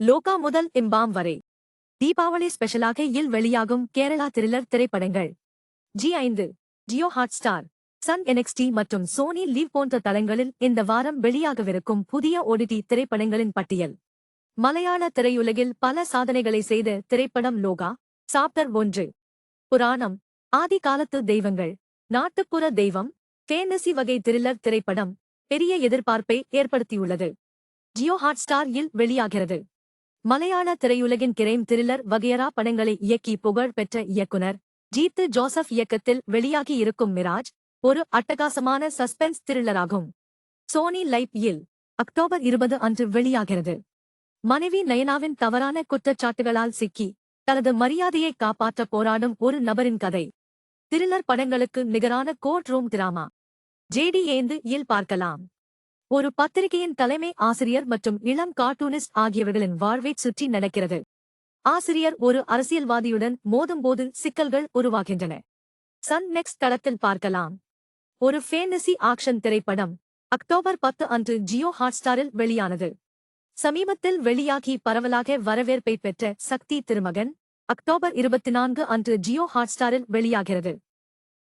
லோகா முதல் இம்பாம் வரை. தீபாவளி ஸ்பெஷலாக இல் வெளியாகும் கேரளா த்ரில்லர் திரைப்படங்கள். ஜி ஐந்து ஜியோ ஹாட்ஸ்டார் சன் என்எக்ஸ்டி மற்றும் சோனி லீவ் போன்ற தளங்களில் இந்த வாரம் வெளியாகவிருக்கும் புதிய ஓடிடி திரைப்படங்களின் பட்டியல். மலையாள திரையுலகில் பல சாதனைகளை செய்த திரைப்படம் லோகா சாப்டர் ஒன்று. புராணம் ஆதி காலத்து தெய்வங்கள் நாட்டுப்புற தெய்வம் ஃபேண்டசி வகை த்ரில்லர் திரைப்படம் பெரிய எதிர்பார்ப்பை ஏற்படுத்தியுள்ளது. ஜியோ ஹாட்ஸ்டார் இல் வெளியாகிறது. மலையாள திரையுலகின் கிரைம் த்ரில்லர் வகையரா படங்களை இயக்கி புகழ் பெற்ற இயக்குனர் ஜீத்து ஜோசப் இயக்கத்தில் வெளியாகி இருக்கும் மிராஜ் ஒரு அட்டகாசமான சஸ்பென்ஸ் த்ரில்லராகும். சோனி லைப் இல் அக்டோபர் இருபது அன்று வெளியாகிறது. மனைவி நயனாவின் தவறான குற்றச்சாட்டுகளால் சிக்கி தனது மரியாதையை காப்பாற்ற போராடும் ஒரு நபரின் கதை. த்ரில்லர் படங்களுக்கு நிகரான கோர்ட் ரூம் டிராமா. ஜேடி ஏந்து இல் பார்க்கலாம். ஒரு பத்திரிகையின் தலைமை ஆசிரியர் மற்றும் இளம் கார்ட்டூனிஸ்ட் ஆகியவர்களின் வாழ்வைச் சுற்றி நடக்கிறது. ஆசிரியர் ஒரு அரசியல்வாதியுடன் மோதும்போது சிக்கல்கள் உருவாகின்றன. சன் நெக்ஸ்ட் தளத்தில் பார்க்கலாம். ஒரு ஃபேண்டசி ஆக்ஷன் திரைப்படம் அக்டோபர் பத்து அன்று ஜியோ ஹாட்ஸ்டாரில் வெளியானது. சமீபத்தில் வெளியாகி பரவலாக வரவேற்பை பெற்ற சக்தி திருமகன் அக்டோபர் இருபத்தி நான்கு அன்று ஜியோ ஹாட்ஸ்டாரில் வெளியாகிறது.